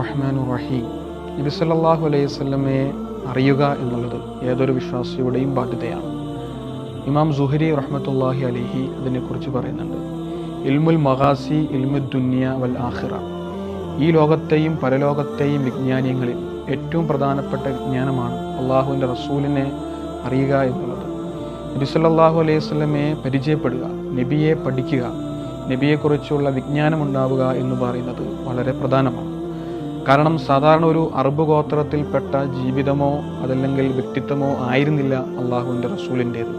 റഹ്മാൻ റഹീം നബി അലൈഹി അറിയുക എന്നുള്ളത് ഏതൊരു വിശ്വാസിയുടെയും ബാധ്യതയാണ്. ഇമാം സുഹരി റഹ്മത്തുല്ലാഹി അലിഹി അതിനെക്കുറിച്ച് പറയുന്നുണ്ട്. ഇൽമുൽ മഹാസി ഇൽമു ദുന്യ വൽ ആഹിറ ഈ ലോകത്തെയും പരലോകത്തെയും വിജ്ഞാനങ്ങളിൽ ഏറ്റവും പ്രധാനപ്പെട്ട വിജ്ഞാനമാണ് അള്ളാഹുവിന്റെ റസൂലിനെ അറിയുക എന്നുള്ളത്. നബി സല്ലല്ലാഹു അലൈഹി സ്വലമയെ പരിചയപ്പെടുക നബിയെ പഠിക്കുക നബിയെക്കുറിച്ചുള്ള വിജ്ഞാനം ഉണ്ടാവുക എന്ന് പറയുന്നത് വളരെ പ്രധാനമാണ്. കാരണം സാധാരണ ഒരു അറബ് ഗോത്രത്തിൽപ്പെട്ട ജീവിതമോ അതല്ലെങ്കിൽ വ്യക്തിത്വമോ ആയിരുന്നില്ല അള്ളാഹുവിന്റെ റസൂലിന്റേത്.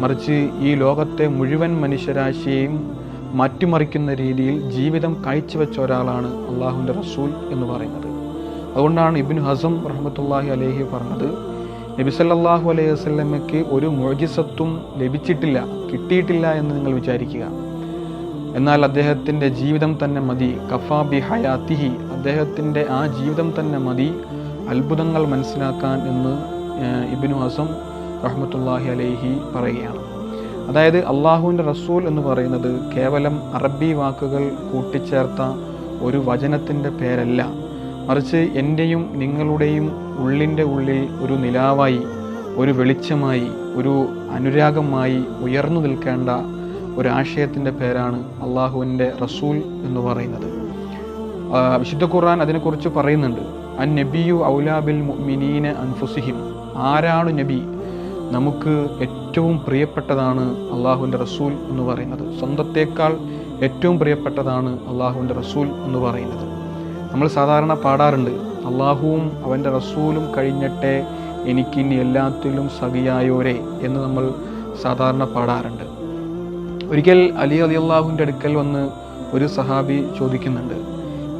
മറിച്ച് ഈ ലോകത്തെ മുഴുവൻ മനുഷ്യരാശിയെയും മാറ്റിമറിക്കുന്ന രീതിയിൽ ജീവിതം കാഴ്ചവെച്ച ഒരാളാണ് അള്ളാഹുവിന്റെ റസൂൽ എന്ന് പറയുന്നത്. അതുകൊണ്ടാണ് ഇബിൻ ഹസം റഹ്മത്തുല്ലാഹി അലേഹി പറഞ്ഞത് നബിസല്ലാഹു അലൈഹി വസ്ലമയ്ക്ക് ഒരു മോജിസത്വം ലഭിച്ചിട്ടില്ല കിട്ടിയിട്ടില്ല എന്ന് നിങ്ങൾ വിചാരിക്കുക. എന്നാൽ അദ്ദേഹത്തിന്റെ ജീവിതം തന്നെ മതി. കഫാ ബി ഹയാത്തിഹി. അദ്ദേഹത്തിന്റെ ആ ജീവിതം തന്നെ മതി. അത്ഭുതങ്ങൾ മനസ്സിലാക്കാൻ എന്ന് ഇബിനു ഹസം റഹ്മത്തുല്ലാഹി അലൈഹി പറയുകയാണ്. അതായത് അള്ളാഹുവിന്റെ റസൂൽ എന്ന് പറയുന്നത് കേവലം അറബി വാക്കുകൾ കൂട്ടിച്ചേർത്ത ഒരു വചനത്തിന്റെ പേരല്ല. മറിച്ച് എന്റെയും നിങ്ങളുടെയും ഉള്ളിന്റെ ഉള്ളിൽ ഒരു നിലാവായി ഒരു വെളിച്ചമായി ഒരു അനുരാഗമായി ഉയർന്നു നിൽക്കേണ്ട ഒരു ആശയത്തിന്റെ പേരാണ് അള്ളാഹുവിന്റെ റസൂൽ എന്ന് പറയുന്നത്. വിശുദ്ധ ഖുർആൻ അതിനെക്കുറിച്ച് പറയുന്നുണ്ട്. അൻ നബിയു ഔലാബിൽ മിനീന അൻഫുസിഹിം. ആരാണ് നബി? നമുക്ക് ഏറ്റവും പ്രിയപ്പെട്ടതാണ് അള്ളാഹുവിന്റെ റസൂൽ എന്ന് പറയുന്നത്. സ്വന്തത്തേക്കാൾ ഏറ്റവും പ്രിയപ്പെട്ടതാണ് അള്ളാഹുവിന്റെ റസൂൽ എന്ന് പറയുന്നത്. നമ്മൾ സാധാരണ പാടാറുണ്ട് അള്ളാഹുവും അവന്റെ റസൂലും കഴിഞ്ഞിട്ടേ എനിക്കിനി എല്ലാത്തിലും സഖിയായോരെ എന്ന് നമ്മൾ സാധാരണ പാടാറുണ്ട്. ഒരിക്കൽ അലി അലി അള്ളാഹുവിന്റെ അടുക്കൽ വന്ന് ഒരു സഹാബി ചോദിക്കുന്നുണ്ട്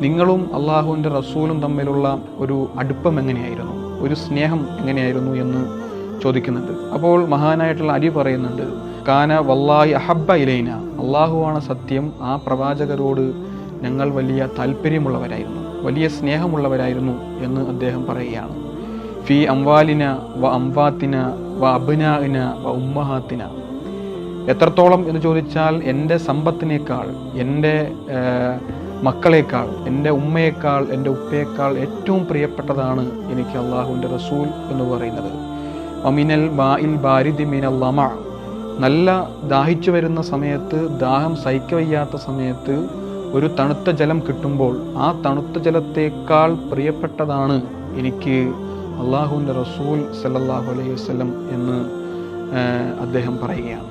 നിങ്ങളും അള്ളാഹുവിന്റെ റസൂലും തമ്മിലുള്ള ഒരു അടുപ്പം എങ്ങനെയായിരുന്നു? ഒരു സ്നേഹം എങ്ങനെയായിരുന്നു? എന്ന് ചോദിക്കുന്നുണ്ട്. അപ്പോൾ മഹാനായിട്ടുള്ള അലി പറയുന്നുണ്ട് കാന വല്ലാഹി അഹബ്ബ ഇലൈന. അള്ളാഹുവാണ് സത്യം. ആ പ്രവാചകരോട് ഞങ്ങൾ വലിയ താല്പര്യമുള്ളവരായിരുന്നു വലിയ സ്നേഹമുള്ളവരായിരുന്നു എന്ന് അദ്ദേഹം പറയുകയാണ്. ഫി അംവാലിന വ അംവാത്തിന വ അബ്നാഇന വ ഉമ്മഹാത്തിന. എത്രത്തോളം എന്ന് ചോദിച്ചാൽ എന്റെ സമ്പത്തിനേക്കാൾ എന്റെ മക്കളേക്കാൾ എന്റെ ഉമ്മയേക്കാൾ എന്റെ ഉപ്പയേക്കാൾ ഏറ്റവും പ്രിയപ്പെട്ടതാണ് എനിക്ക് അള്ളാഹുവിന്റെ റസൂൽ എന്ന് പറയുന്നത്. അമിനൽ ബാഇൽ ബാരിദി മിനൽ ലമ നല്ല ദാഹിച്ചു വരുന്ന സമയത്ത് ദാഹം സഹിക്കവയ്യാത്ത സമയത്ത് ഒരു തണുത്ത ജലം കിട്ടുമ്പോൾ ആ തണുത്ത ജലത്തേക്കാൾ പ്രിയപ്പെട്ടതാണ് എനിക്ക് അള്ളാഹുവിന്റെ റസൂൽ സല്ലാഹു അലൈഹി വസല്ലം എന്ന് അദ്ദേഹം പറയുകയാണ്.